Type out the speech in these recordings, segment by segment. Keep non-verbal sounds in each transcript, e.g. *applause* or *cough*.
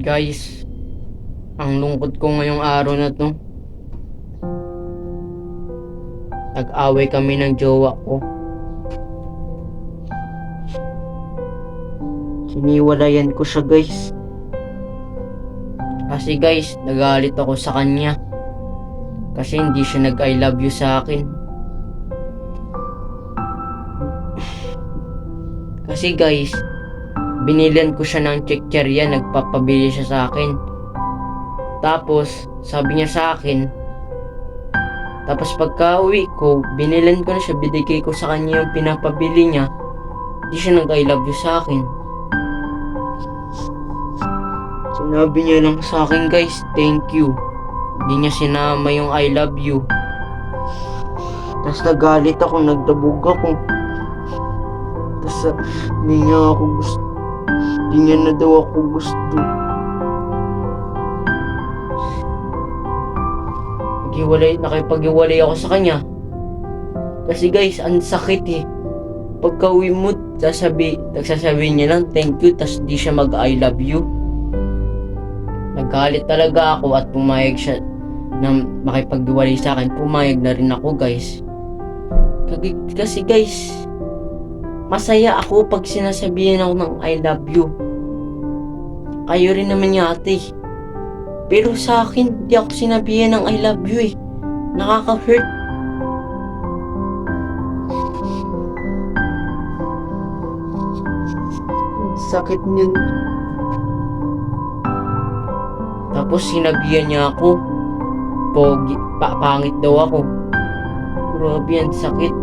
Guys, ang lungkot ko ngayong araw na to. Nag-away kami ng jowa ko. Siniwalayan ko siya guys. Kasi guys, nagalit ako sa kanya. Kasi hindi siya nag-I love you sa akin. *sighs* Kasi guys, binilan ko siya ng chicherya, nagpapabili siya sa akin. Tapos, sabi niya sa akin, tapos pagka uwi ko, binilan ko na siya, binigay ko sa kanya yung pinapabili niya. Hindi siya nag-I love you sa akin. Sinabi niya lang sa akin guys, thank you. Hindi niya sinama yung I love you. Tapos nagalit ako, nagdabog ako. Tapos hindi niya ako gusto. Hindi niya na daw ako gusto. Naghiwalay, nakipaghiwalay ako sa kanya. Kasi guys, ang sakit eh. Pagka uwi mo, sasabi, nagsasabi niya lang thank you, tas di siya mag I love you. Nagalit talaga ako at pumayag siya na makipaghiwalay sa akin. Pumayag na rin ako guys. Kasi guys, masaya ako pag sinasabihan ako ng I love you. Kayo rin naman yate. Pero sa akin, di ako sinabihan ng I love you eh. Nakaka-hurt. Sakit niyan. Tapos sinabihan niya ako, pogi, pa, pangit daw ako. Grabe yan, sakit.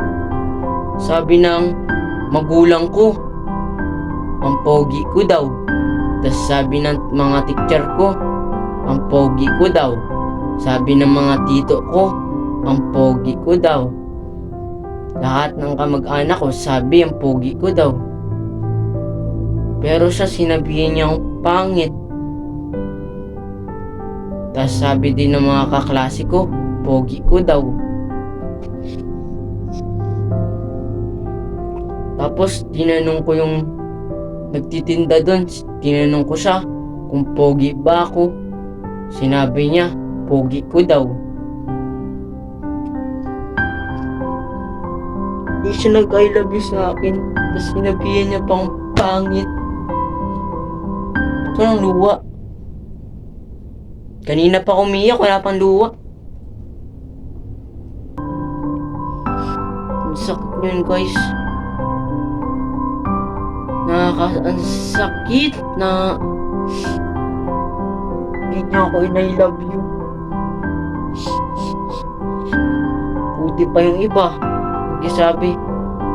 Sabi ng magulang ko, ang pogi ko daw. Tapos sabi ng mga teacher ko, ang pogi ko daw. Sabi ng mga tito ko, ang pogi ko daw. Lahat ng kamag-anak ko, sabi ang pogi ko daw. Pero siya sinabihan niya akong pangit. Tapos sabi din ng mga kaklase ko, pogi ko daw. Tapos tinanong ko yung nagtitinda doon, tinanong ko siya kung pogi ba ako. Sinabi niya, pogi ko daw. Hindi siya nag-I love you sa akin. Tapos sinabihan niya pang pangit. Ito ng luwa. Kanina pa umiyak, wala pang luwa. Ang sakit yun guys. Nakaka... Ang sakit na... Hindi niya ako in I love you. Puti pa yung iba. Nagsasabi,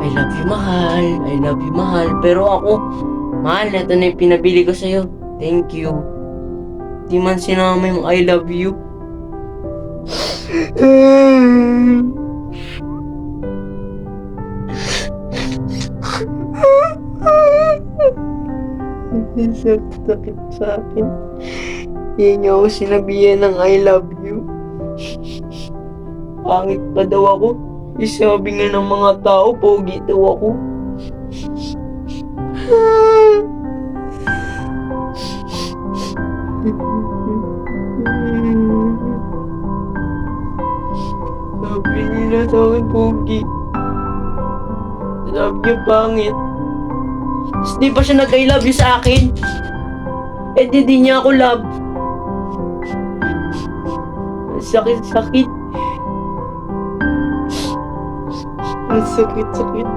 I love you mahal, I love you mahal. Pero ako, mahal, ito na yung pinabili ko sa'yo. Thank you. Di man sinama yung I love you. *laughs* Sakit sa akin. Hindi niya ako sinabihan ng I love you. Pangit pa daw ako. Isabi nga ng mga tao, pogi daw ako. Sabi nila sa akin, pogi. Sabi niya, pangit. Di pa siya nag-I love you sa akin. Eh di di niya ako love. Ang sakit-sakit. Ang sakit-sakit.